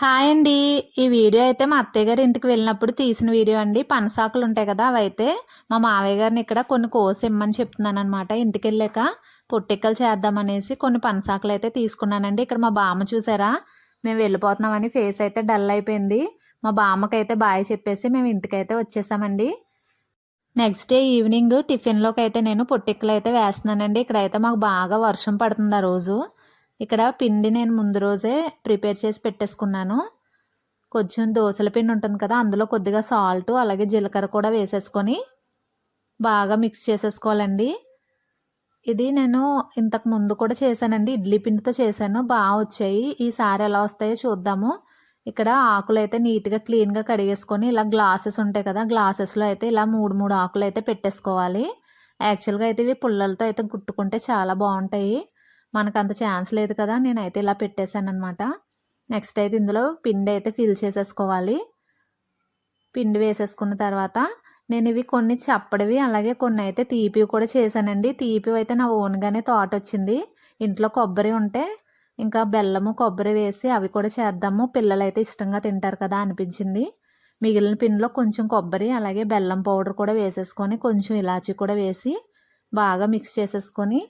Hi అండి. ఈ video అయితే మా అత్తయ్య గారి ఇంటికి వెళ్ళినప్పుడు తీసిన వీడియో అండి. పనసాకులు ఉంటాయి కదా అవైతే మా మావయ్య గారిని ఇక్కడ కొన్ని కోసి ఇమ్మని చెప్తున్నాను అనమాట ఇంటికి వెళ్ళాక పొట్టిక్కలు చేద్దామనేసి కొన్ని పనసాకులు అయితే తీసుకున్నానండి. ఇక్కడ మా బామ్మ చూసారా? మేము వెళ్ళిపోతున్నామని ఫేస్ అయితే డల్ అయిపోయింది. మా బామ్మకి అయితే బాయ్ చెప్పేసి మేము ఇంటికైతే వచ్చేసామండి. నెక్స్ట్ డే ఈవినింగ్ టిఫిన్లోకి అయితే నేను పొట్టిక్కలు అయితే వేస్తున్నానండి. ఇక్కడైతే మాకు బాగా వర్షం పడుతుంది ఆ రోజు. ఇక్కడ పిండి నేను ముందు రోజే ప్రిపేర్ చేసి పెట్టేసుకున్నాను. కొంచెం దోశల పిండి ఉంటుంది కదా అందులో కొద్దిగా సాల్ట్ అలాగే జీలకర్ర కూడా వేసేసుకొని బాగా మిక్స్ చేసేసుకోవాలండి. ఇది నేను ఇంతకు ముందు కూడా చేశానండి ఇడ్లీ పిండితో చేశాను బాగా వచ్చాయి. ఈసారి ఎలా వస్తాయో చూద్దాము. ఇక్కడ ఆకులు అయితే నీట్గా క్లీన్గా కడిగేసుకొని ఇలా గ్లాసెస్ ఉంటాయి కదా గ్లాసెస్లో అయితే ఇలా మూడు మూడు ఆకులు అయితే పెట్టేసుకోవాలి. యాక్చువల్గా అయితే ఇవి పుల్లలతో అయితే గుట్టుకుంటే చాలా బాగుంటాయి. మనకు అంత ఛాన్స్ లేదు కదా నేనైతే ఇలా పెట్టేశానమాట నెక్స్ట్ అయితే ఇందులో పిండి అయితే ఫిల్ చేసేసుకోవాలి. పిండి వేసేసుకున్న తర్వాత నేను ఇవి కొన్ని చప్పడివి అలాగే కొన్ని అయితే తీపివి కూడా చేశానండి. తీపివి అయితే నా ఓన్గానే తోట వచ్చింది. ఇంట్లో కొబ్బరి ఉంటే ఇంకా బెల్లము కొబ్బరి వేసి అవి కూడా చేద్దాము. పిల్లలు అయితే ఇష్టంగా తింటారు కదా అనిపించింది. మిగిలిన పిండిలో కొంచెం కొబ్బరి అలాగే బెల్లం పౌడర్ కూడా వేసేసుకొని కొంచెం ఇలాచీ కూడా వేసి బాగా మిక్స్ చేసేసుకొని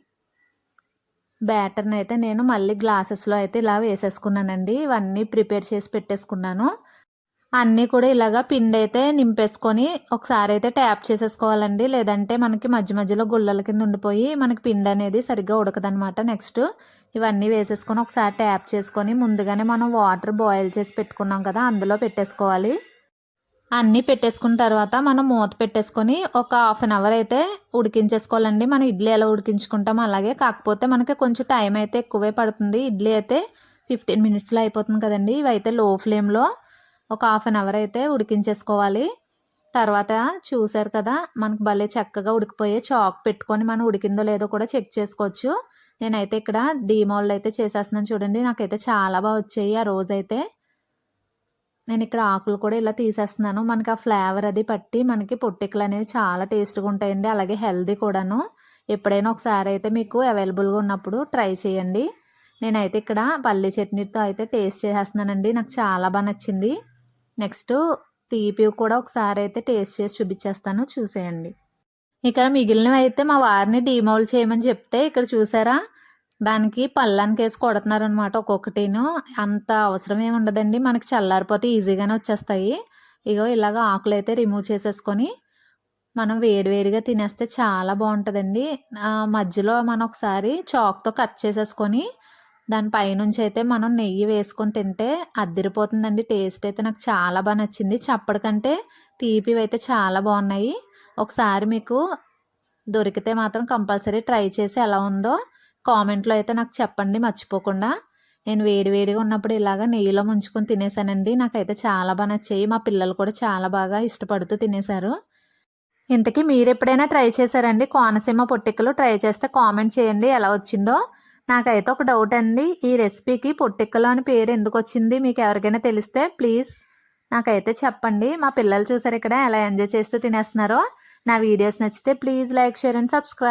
బ్యాటర్ని అయితే నేను మళ్ళీ గ్లాసెస్లో అయితే ఇలా వేసేసుకున్నానండి. ఇవన్నీ ప్రిపేర్ చేసి పెట్టేసుకున్నాను. అన్నీ కూడా ఇలాగా పిండి అయితే నింపేసుకొని ఒకసారి అయితే ట్యాప్ చేసేసుకోవాలండి. లేదంటే మనకి మధ్య మధ్యలో గుళ్ళల కింద ఉండిపోయి మనకి పిండి అనేది సరిగ్గా ఉడకదనమాట నెక్స్ట్ ఇవన్నీ వేసేసుకొని ఒకసారి ట్యాప్ చేసుకొని ముందుగానే మనం వాటర్ బాయిల్ చేసి పెట్టుకున్నాం కదా అందులో పెట్టేసుకోవాలి. అన్నీ పెట్టేసుకున్న తర్వాత మనం మూత పెట్టేసుకొని ఒక హాఫ్ అన్ అవర్ అయితే ఉడికించేసుకోవాలండి. మనం ఇడ్లీ ఎలా ఉడికించుకుంటాం అలాగే. కాకపోతే మనకి కొంచెం టైం అయితే ఎక్కువే పడుతుంది. ఇడ్లీ అయితే ఫిఫ్టీన్ మినిట్స్లో అయిపోతుంది కదండి. ఇవైతే లో ఫ్లేమ్లో ఒక హాఫ్ అన్ అవర్ అయితే ఉడికించేసుకోవాలి. తర్వాత చూసారు కదా మనకు భలే చక్కగా ఉడికిపోయే చాక్ పెట్టుకొని మనం ఉడికిందో లేదో కూడా చెక్ చేసుకోవచ్చు. నేనైతే ఇక్కడ డీమోల్డ్ అయితే చేసేస్తున్నాను చూడండి. నాకైతే చాలా బాగా వచ్చాయి ఆ రోజైతే. నేను ఇక్కడ ఆకులు కూడా ఇలా తీసేస్తున్నాను. మనకి ఆ ఫ్లేవర్ అది పట్టి మనకి పొట్టికలు అనేవి చాలా టేస్ట్గా ఉంటాయండి. అలాగే హెల్దీ కూడాను. ఎప్పుడైనా ఒకసారి అయితే మీకు అవైలబుల్గా ఉన్నప్పుడు ట్రై చేయండి. నేనైతే ఇక్కడ పల్లి చట్నీతో అయితే టేస్ట్ చేసేస్తున్నానండి. నాకు చాలా బాగా నచ్చింది. నెక్స్ట్ తీపి కూడా ఒకసారి అయితే టేస్ట్ చేసి చూపించేస్తాను. చూసేయండి. ఇక్కడ మిగిలినవి అయితే మా వారిని డీమౌల్ చేయమని చెప్తే ఇక్కడ చూసారా? దానికి పళ్ళానికి వేసి కొడుతున్నారనమాట ఒక్కొక్కటిను. అంత అవసరం ఏమి ఉండదండి. మనకి చల్లారిపోతే ఈజీగానే వచ్చేస్తాయి. ఇగో ఇలాగ ఆకులు అయితే రిమూవ్ చేసేసుకొని మనం వేడివేడిగా తినేస్తే చాలా బాగుంటుందండి. మధ్యలో మనం ఒకసారి చాక్తో కట్ చేసేసుకొని దాని పైనుంచి అయితే మనం నెయ్యి వేసుకొని తింటే అద్దరిపోతుందండి. టేస్ట్ అయితే నాకు చాలా బాగా నచ్చింది. చప్పటికంటే తీపివి అయితే చాలా బాగున్నాయి. ఒకసారి మీకు దొరికితే మాత్రం కంపల్సరీ ట్రై చేసి ఎలా ఉందో కామెంట్లో అయితే నాకు చెప్పండి మర్చిపోకుండా. నేను వేడివేడిగా ఉన్నప్పుడు ఇలాగ నెయ్యిలో ముంచుకొని తినేసానండి. నాకైతే చాలా బాగా నచ్చాయి. మా పిల్లలు కూడా చాలా బాగా ఇష్టపడుతూ తినేశారు. ఇంతకీ మీరు ఎప్పుడైనా ట్రై చేశారండి? కోనసీమ పొట్టిక్కలు ట్రై చేస్తే కామెంట్ చేయండి ఎలా వచ్చిందో. నాకైతే ఒక డౌట్ అండి. ఈ రెసిపీకి పొట్టిక్కలు అని పేరు ఎందుకు వచ్చింది? మీకు ఎవరికైనా తెలిస్తే ప్లీజ్ నాకైతే చెప్పండి. మా పిల్లలు చూసారు ఇక్కడ ఎలా ఎంజాయ్ చేస్తూ తినేస్తున్నారో. నా వీడియోస్ నచ్చితే please like share and subscribe.